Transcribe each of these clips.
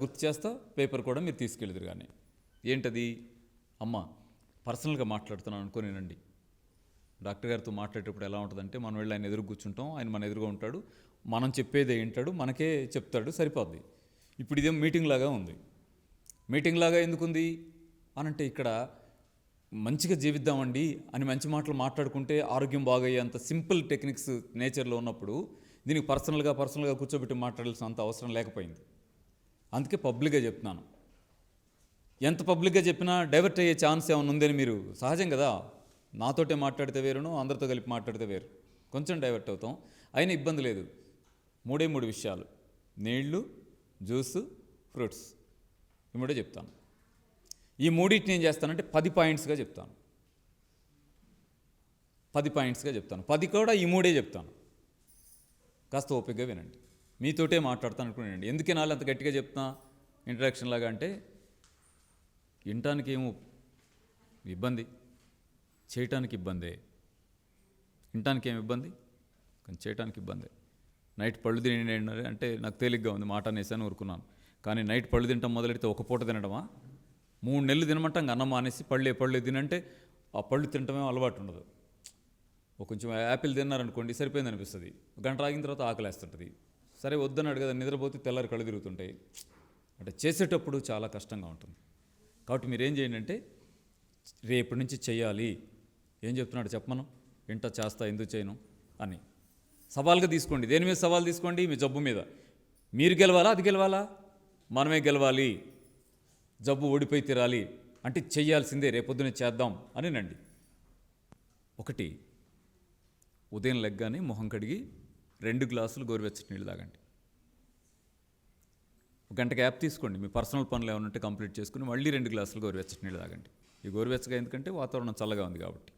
గుర్తు చేస్తా పేపర్ కూడా మీరు తీసుకెళ్ళదురు కానీ ఏంటది? అమ్మ పర్సనల్గా మాట్లాడుతున్నాను అనుకోనేనండి డాక్టర్ గారితో మాట్లాడేటప్పుడు ఎలా ఉంటుందంటే మనం వెళ్ళి ఆయన ఎదురు కూర్చుంటాం ఆయన మన ఎదురుగా ఉంటాడు మనం చెప్పేదే వింటాడు మనకే చెప్తాడు సరిపోద్ది. ఇప్పుడు ఇదేం మీటింగ్ లాగా ఉంది. మీటింగ్ లాగా ఎందుకుంది? అనంటే ఇక్కడ మంచిగా జీవిద్దామండి అని మంచి మాటలు మాట్లాడుకుంటే ఆరోగ్యం బాగయ్యేంత సింపుల్ టెక్నిక్స్ నేచర్లో ఉన్నప్పుడు దీనికి పర్సనల్గా పర్సనల్గా కూర్చోబెట్టి మాట్లాడాల్సిన అంత అవసరం లేకపోయింది. అందుకే పబ్లిక్గా చెప్తున్నాను. ఎంత పబ్లిక్గా చెప్పినా డైవర్ట్ అయ్యే ఛాన్స్ ఏమైనా ఉందని మీరు సహజం కదా. నాతోటే మాట్లాడితే వేరును అందరితో కలిపి మాట్లాడితే వేరు. కొంచెం డైవర్ట్ అవుతాం. అయినా ఇబ్బంది లేదు. మూడే మూడు విషయాలు. నీళ్ళు జ్యూస్ ఫ్రూట్స్. ఈ మూడే చెప్తాను. ఈ మూడింటిని ఏం చేస్తానంటే పది పాయింట్స్గా చెప్తాను. పది పాయింట్స్గా చెప్తాను. పది కూడా ఈ మూడే చెప్తాను. కాస్త ఓపికగా వినండి. మీతోటే మాట్లాడతాను అనుకునేయండి ఎందుకే నాళ్ళు అంత గట్టిగా చెప్తున్నా? ఇంట్రడక్షన్ లాగా అంటే వినటానికి ఏమో ఇబ్బంది చేయటానికి ఇబ్బందే. వినటానికి ఏమి ఇబ్బంది? కానీ చేయటానికి ఇబ్బందే. నైట్ పళ్ళు తినండి అంటే నాకు తేలిగ్గా ఉంది మాట అనేసాను ఊరుకున్నాను. కానీ నైట్ పళ్ళు తినటం మొదలెడితే ఒక పూట తినడమా? మూడు నెలలు తినమంటాం అన్నం మానేసి పళ్ళే పళ్ళు తినంటే ఆ పళ్ళు తినటమే అలవాటు ఉండదు. ఒక కొంచెం యాపిల్ తిన్నారనుకోండి సరిపోయింది అనిపిస్తుంది గంట ఆగిన తర్వాత ఆకలేస్తుంటుంది. సరే వద్దన్నాడు కదా నిద్రపోతే తెల్లారి కళ్ళు తిరుగుతుంటాయి. అంటే చేసేటప్పుడు చాలా కష్టంగా ఉంటుంది. కాబట్టి మీరు ఏం చేయండి అంటే రేపటి నుంచి చేయాలి. ఏం చెప్తున్నాడు చెప్పమను? ఇంట చేస్తా ఎందుకు చేయను? అని. సవాల్గా తీసుకోండి. దేని మీద సవాల్ తీసుకోండి? మీ జబ్బు మీద. మీరు గెలవాలా? అది గెలవాలా? మనమే గెలవాలి. జబ్బు ఓడిపోయి తీరాలి. అంటే చేయాల్సిందే రేపొద్దునే చేద్దాం అని నండి. ఒకటి ఉదయం లెగ్గానే మొహం కడిగి రెండు గ్లాసులు గోరువెచ్చటి నీళ్ళు తాగండి. ఒక గంట గ్యాప్ తీసుకోండి. మీ పర్సనల్ పనులు ఏమైనా ఉంటే కంప్లీట్ చేసుకుని మళ్ళీ రెండు గ్లాసులు గోరువెచ్చటి నీళ్ళు తాగండి. ఈ గోరువెచ్చగా ఎందుకంటే వాతావరణం చల్లగా ఉంది కాబట్టి.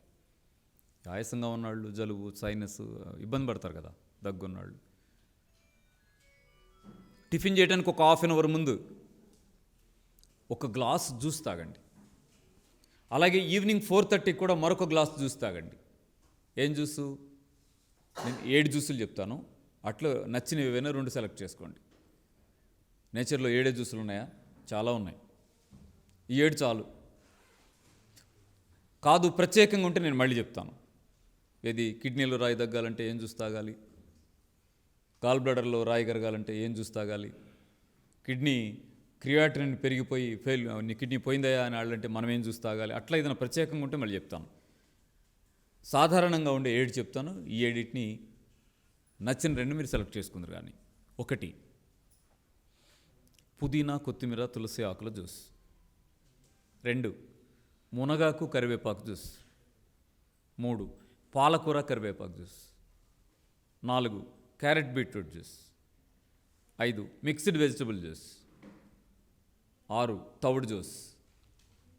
ఆయాసంగా ఉన్నవాళ్ళు జలుబు సైనస్ ఇబ్బంది పడతారు కదా దగ్గున్నవాళ్ళు. టిఫిన్ చేయడానికి ఒక హాఫ్ అన్ అవర్ ముందు ఒక గ్లాస్ జ్యూస్ తాగండి. అలాగే ఈవినింగ్ ఫోర్ థర్టీకి కూడా మరొక గ్లాస్ జ్యూస్ తాగండి. ఏం జ్యూసు? నేను ఏడు జ్యూసులు చెప్తాను. అట్లా నచ్చినవి ఏవైనా రెండు సెలెక్ట్ చేసుకోండి. నేచర్లో ఏడే జ్యూసులు ఉన్నాయా? చాలా ఉన్నాయి. ఈ ఏడు చాలు. కాదు ప్రత్యేకంగా ఉంటే నేను మళ్ళీ చెప్తాను. ఏది? కిడ్నీలో రాయి తగ్గాలంటే ఏం జ్యూస్ తాగాలి? కాల్ బ్లడర్లో రాయి కరగాలంటే ఏం జ్యూస్ తాగాలి? కిడ్నీ క్రియాటిన్ పెరిగిపోయి ఫెయిల్ నీ కిడ్నీ పోయిందయా అని వాళ్ళంటే మనం ఏం జ్యూస్ తాగాలి? అట్లా ఏదైనా ప్రత్యేకంగా ఉంటే మళ్ళీ చెప్తాను. సాధారణంగా ఉండే ఏడు చెప్తాను. ఈ ఏడిటిని నచ్చిన రెండు మీరు సెలెక్ట్ చేసుకుందరు కానీ. ఒకటి పుదీనా కొత్తిమీర తులసి ఆకుల జ్యూస్. రెండు మునగాకు కరివేపాకు జ్యూస్. మూడు పాలకూర కరివేపాకు జ్యూస్. నాలుగు క్యారెట్ బీట్రూట్ జ్యూస్. ఐదు మిక్స్డ్ వెజిటబుల్ జ్యూస్. ఆరు తవుడు జ్యూస్.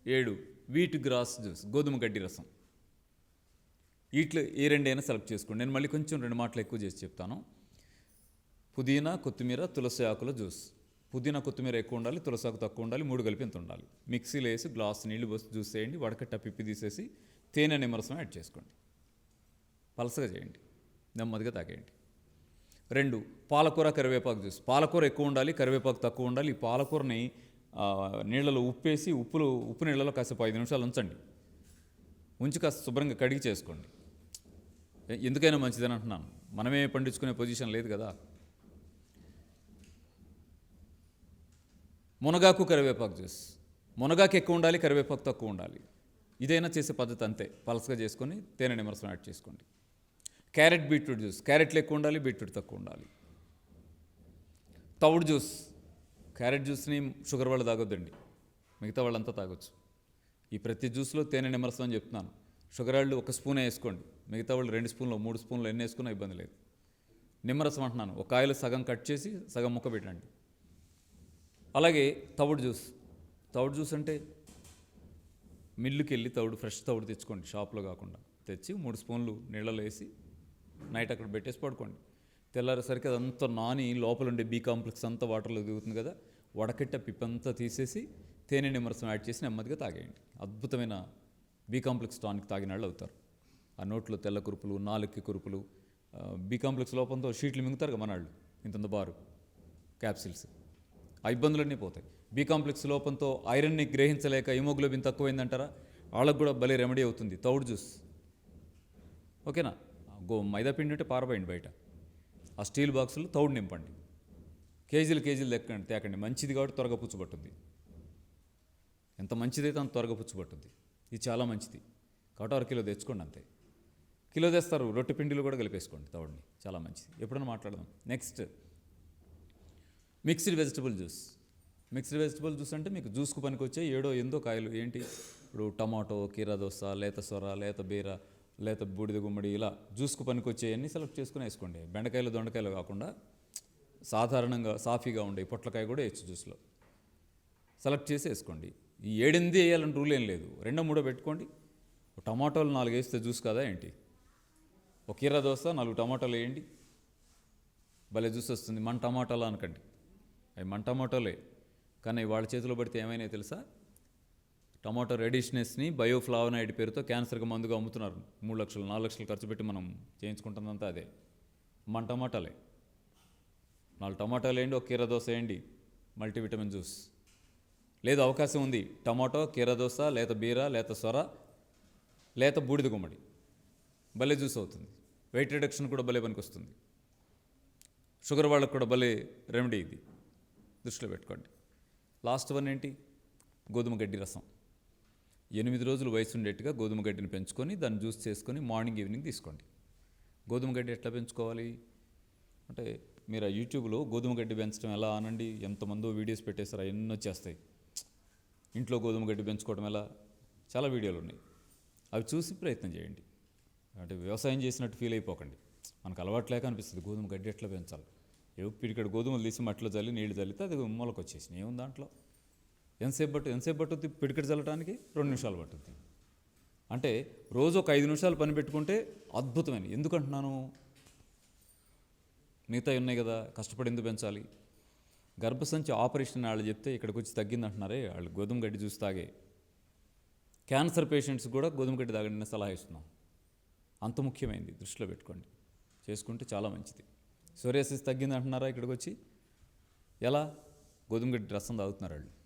ఏడు వీట్ గ్రాస్ జ్యూస్ గోధుమ గడ్డి రసం. వీటిలో ఏ రెండైనా సెలెక్ట్ చేసుకోండి. నేను మళ్ళీ కొంచెం రెండు మాటలు ఎక్కువ చేసి చెప్తాను. పుదీనా కొత్తిమీర తులసి ఆకుల జ్యూస్. పుదీనా కొత్తిమీర ఎక్కువ ఉండాలి తులసి ఆకు తక్కువ ఉండాలి మూడు కలిపి ఇంత ఉండాలి? మిక్సీలో వేసి గ్లాస్ నీళ్ళు పోసి జ్యూస్ వేయండి వడకట్ట పిప్పి తీసేసి తేనె నిమ్మరసం యాడ్ చేసుకోండి. పలసగా చేయండి నెమ్మదిగా తాగేయండి. రెండు పాలకూర కరివేపాకు జ్యూస్. పాలకూర ఎక్కువ ఉండాలి కరివేపాకు తక్కువ ఉండాలి. ఈ పాలకూరని నీళ్ళలో ఉప్పేసి ఉప్పులు ఉప్పు నీళ్ళలో కాసేపు ఐదు నిమిషాలు ఉంచండి. ఉంచి కాస్త శుభ్రంగా కడిగి చేసుకోండి. ఎందుకైనా మంచిదని అంటున్నాను. మనమే పండించుకునే పొజిషన్ లేదు కదా. మునగాకు కరివేపాకు జ్యూస్. మునగాకు ఎక్కువ ఉండాలి కరివేపాకు తక్కువ ఉండాలి. ఇదైనా చేసే పద్ధతి అంతే. పలసగా చేసుకొని తేనె నిమ్మరసం యాడ్ చేసుకోండి. Carrot beetroot juice. క్యారెట్లు ఎక్కువ ఉండాలి బీట్రూట్ తక్కువ ఉండాలి. తవుడు జ్యూస్. క్యారెట్ జ్యూస్ని షుగర్ వాళ్ళు తాగొద్దండి. మిగతా వాళ్ళంతా తాగొచ్చు. ఈ ప్రతి జ్యూస్లో తేనె నిమ్మరసం అని చెప్తున్నాను. షుగర్ వాళ్ళు ఒక స్పూనే వేసుకోండి. మిగతా వాళ్ళు రెండు స్పూన్లు మూడు స్పూన్లు ఎన్ని వేసుకున్నా ఇబ్బంది లేదు. నిమ్మరసం అంటున్నాను. ఒక కాయలు సగం కట్ చేసి సగం ముక్క పెట్టండి. అలాగే తవుడు జ్యూస్. తవుడు జ్యూస్ అంటే మిల్లుకి వెళ్ళి తవుడు ఫ్రెష్ తవుడు తెచ్చుకోండి షాప్లో కాకుండా. తెచ్చి మూడు స్పూన్లు నీళ్ళలో వేసి నైట్ అక్కడ పెట్టేసి పడుకోండి. తెల్లారేసరికి అదంతా నాని లోపల ఉండే బీ కాంప్లెక్స్ అంతా వాటర్లో దిగుతుంది కదా వడకట్ట పిప్పంతా తీసేసి తేనె నిమ్మరసం యాడ్ చేసి నెమ్మదిగా తాగేయండి. అద్భుతమైన బీ కాంప్లెక్స్ టానిక్ తాగిన వాళ్ళు అవుతారు. ఆ నోట్లో తెల్ల కురుపులు నాలుక్కి కురుపులు బి కాంప్లెక్స్ లోపంతో షీట్లు మింగుతారు మన వాళ్ళు ఇంతంత బారు క్యాప్సిల్స్. ఆ ఇబ్బందులన్నీ పోతాయి. బి కాంప్లెక్స్ లోపంతో ఐరన్ని గ్రహించలేక హిమోగ్లోబిన్ తక్కువైందంటారా? వాళ్ళకు కూడా భలే రెమెడీ అవుతుంది తౌడు జ్యూస్. ఓకేనా? గో మైదా పిండి ఉంటే పారబోయండి బయట. ఆ స్టీల్ బాక్సులు తౌడు నింపండి. కేజీలు కేజీలు తెక్కండి తేకండి. మంచిది కాబట్టి త్వరగా పుచ్చుపట్టుద్ది ఎంత మంచిదైతే అంత త్వరగా పుచ్చుపట్టుద్ది ఇది చాలా మంచిది. కాబట్టి అర కిలో తెచ్చుకోండి అంతే. కిలో తెస్తారు రొట్టె పిండిలు కూడా కలిపేసుకోండి తవుడిని చాలా మంచిది. ఎప్పుడైనా మాట్లాడదాం. Next mixed vegetable juice mixed vegetable juice అంటే మీకు జ్యూస్కు పనికి వచ్చే ఏడో ఎందో కాయలు. ఏంటి? ఇప్పుడు టమాటో కీరా దోస లేత సొర లేత బీర లేత బూడిద గుమ్మడి ఇలా జ్యూస్కు పనికి వచ్చేవన్నీ సెలెక్ట్ చేసుకుని వేసుకోండి. బెండకాయలు దొండకాయలు కాకుండా సాధారణంగా సాఫీగా ఉండే పొట్లకాయ కూడా వేయచ్చు జ్యూస్లో సెలెక్ట్ చేసి వేసుకోండి. ఈ ఏడెనిమిది వేయాలని రూల్ ఏం లేదు. రెండో మూడో పెట్టుకోండి. టమాటోలు నాలుగు వేస్తే జ్యూస్ కదా ఏంటి? ఒక కీరా దోశ నాలుగు టమాటాలు వేయండి. భలే జ్యూస్ వస్తుంది. మన టమాటాలు అనకండి. అవి మన టమాటోలే. కానీ వాళ్ళ చేతిలో పడితే ఏమైనా తెలుసా? టమాటో రెడిష్నెస్ని బయోఫ్లావనాయిడ్ పేరుతో క్యాన్సర్కి మందుగా అమ్ముతున్నారు. మూడు లక్షలు నాలుగు లక్షలు ఖర్చు పెట్టి మనం చేయించుకుంటుందంతా అదే. మన టమాటాలే. నాలుగు టమాటాలు వేయండి ఒక కీర దోశ వేయండి. Multivitamin juice. లేదు అవకాశం ఉంది. టమాటో కీర దోశ లేత బీర లేత సొర లేత బూడిద గుమ్మడి. భలే జ్యూస్ అవుతుంది. వెయిట్ రిడక్షన్ కూడా భలే పనికి వస్తుంది షుగర్ వాళ్ళకు కూడా భలే రెమెడీ ఇది. దృష్టిలో పెట్టుకోండి. లాస్ట్ వన్ ఏంటి? గోధుమ గడ్డి రసం. ఎనిమిది రోజులు వయసు ఉండేట్టుగా గోధుమ గడ్డిని పెంచుకొని దాన్ని జ్యూస్ చేసుకొని మార్నింగ్ ఈవినింగ్ తీసుకోండి. గోధుమ గడ్డి ఎట్లా పెంచుకోవాలి? అంటే మీరు ఆ యూట్యూబ్లో గోధుమ గడ్డి పెంచడం ఎలా అనండి? ఎంతమందో వీడియోస్ పెట్టేస్తారు అవన్నీ వచ్చేస్తాయి. ఇంట్లో గోధుమ గడ్డి పెంచుకోవడం ఎలా? చాలా వీడియోలు ఉన్నాయి. అవి చూసి ప్రయత్నం చేయండి. అంటే వ్యవసాయం చేసినట్టు ఫీల్ అయిపోకండి. మనకు అలవాట్లేక అనిపిస్తుంది గోధుమ గడ్డి ఎట్లా పెంచాలి. ఏవో గోధుమలు తీసి మట్టిలో చల్లి నీళ్ళు చల్లితే అది మూలకు వచ్చేసింది ఏముంది దాంట్లో? ఎంతసేపు పట్టు ఎంతసేపు పట్టుద్ది పిడికడ చల్లటానికి రెండు నిమిషాలు పట్టుద్ది. అంటే రోజు ఒక ఐదు నిమిషాలు పని పెట్టుకుంటే అద్భుతమైన ఎందుకంటున్నాను? మిగతా ఉన్నాయి కదా కష్టపడి ఎందుకు పెంచాలి? గర్భసంచి ఆపరేషన్ వాళ్ళు చెప్తే ఇక్కడికి వచ్చి తగ్గిందంటున్నారే వాళ్ళు గోధుమ గడ్డి చూసి తాగే. క్యాన్సర్ పేషెంట్స్ కూడా గోధుమ గడ్డి తాగండి సలహా ఇస్తున్నాం. అంత ముఖ్యమైనది దృష్టిలో పెట్టుకోండి. చేసుకుంటే చాలా మంచిది. సోరియాసిస్ తగ్గింది అంటున్నారా ఇక్కడికి వచ్చి ఎలా? గోధుమ గడ్డి రసం తాగుతున్నారు వాళ్ళు.